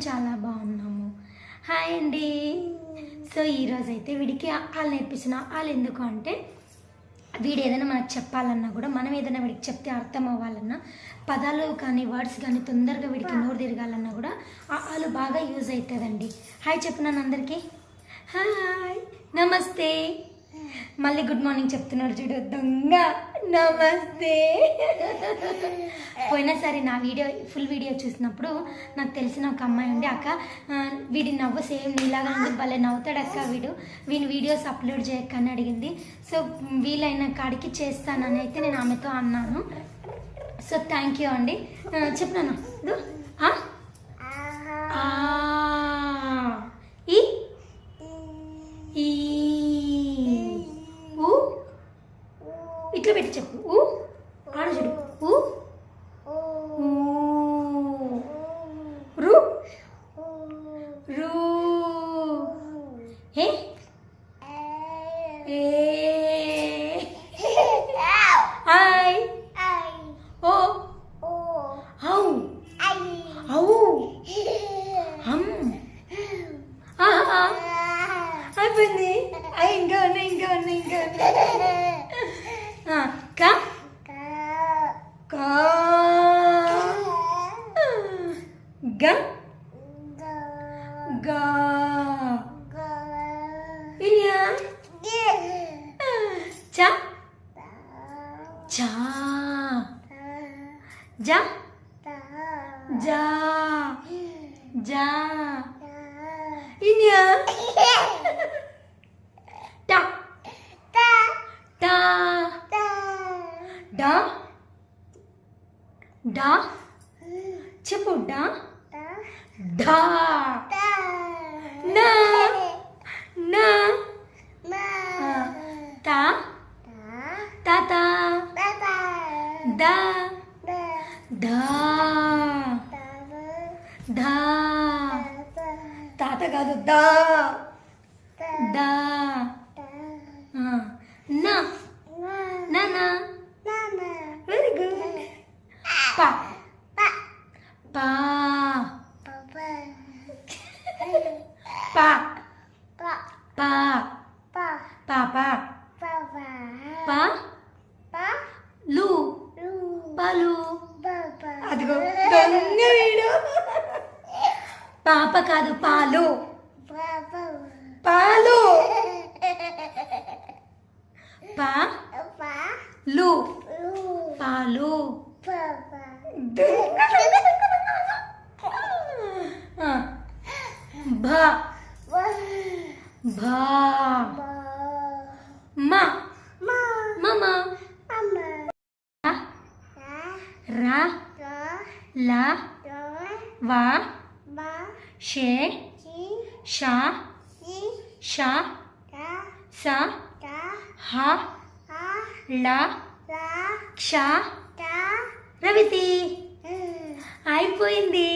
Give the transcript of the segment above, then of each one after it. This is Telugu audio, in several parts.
చాలా బాగున్నాము. హాయ్ అండి. సో ఈరోజు అయితే వీడికి వాళ్ళు నేర్పిస్తున్న వాళ్ళు ఎందుకు అంటే వీడు ఏదైనా మనకు చెప్పాలన్నా కూడా మనం ఏదైనా వీడికి చెప్తే అర్థం అవ్వాలన్నా పదాలు కానీ వర్డ్స్ కానీ తొందరగా వీడికి నోరు తిరగాలన్నా కూడా ఆ వాళ్ళు బాగా యూజ్ అవుతుందండి హాయ్ చెప్పున్నాను అందరికీ. హాయ్. నమస్తే. మళ్ళీ గుడ్ మార్నింగ్ చెప్తున్నాడు చూడు. దొంగ. నమస్తే. పోయినసారి నా వీడియో ఫుల్ వీడియో చూసినప్పుడు నాకు తెలిసిన ఒక అమ్మాయి ఉండి అక్క. వీడి నవ్వు సేమ్ నీలాగా ఉంది. భలే నవ్వుతాడు అక్క వీడు. వీని వీడియోస్ అప్లోడ్ చేయక్క అని అడిగింది. సో వీలైన కాడికి చేస్తానని అయితే నేను ఆమెతో అన్నాను. సో థ్యాంక్ యూ అండి. ఆ, ఇట్లా పెట్టి చెప్పు. ఊ? ఆడ చూడు. ఊ? రు? రు. ఏ. ఏ ఓ. ఔ. ఔ. హమ్. అయిపోయింది. ఆ, ఇంకా ఉన్నాయి ఇంకా ఉన్నాయి ఇంకా Ka? Ka. Ka. Ga? Ga. Ga. Ga. Ilya? Cha? Cha. Ja? Ja. Ja. ini ya డా? చెప్పు డా? ఢా నా. నా. ఆ, తా. తాత. దా. ధా ధా తాత. కాదు దా. దా. నా. పా పా పా పా పాపా పా లు పాలు అదిగో దొంగ వీడు పాప కాదు పాలు పాలు పా లు పాలు भा भा मा ममा रा ला शा सा हा ला क्षा రవితి. అయిపోయింది.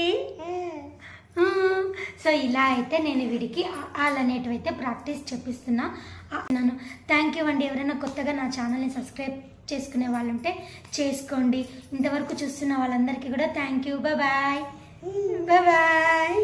సో ఇలా అయితే నేను వీడికి ఆల్ అనేటివి అయితే ప్రాక్టీస్ చేపిస్తున్నా ఆ, నన్ను థ్యాంక్ యూ అండి. ఎవరైనా కొత్తగా నా ఛానల్ని సబ్స్క్రైబ్ చేసుకునే వాళ్ళు ఉంటే చేసుకోండి. ఇంతవరకు చూస్తున్న వాళ్ళందరికీ కూడా థ్యాంక్ యూ. Bye bye.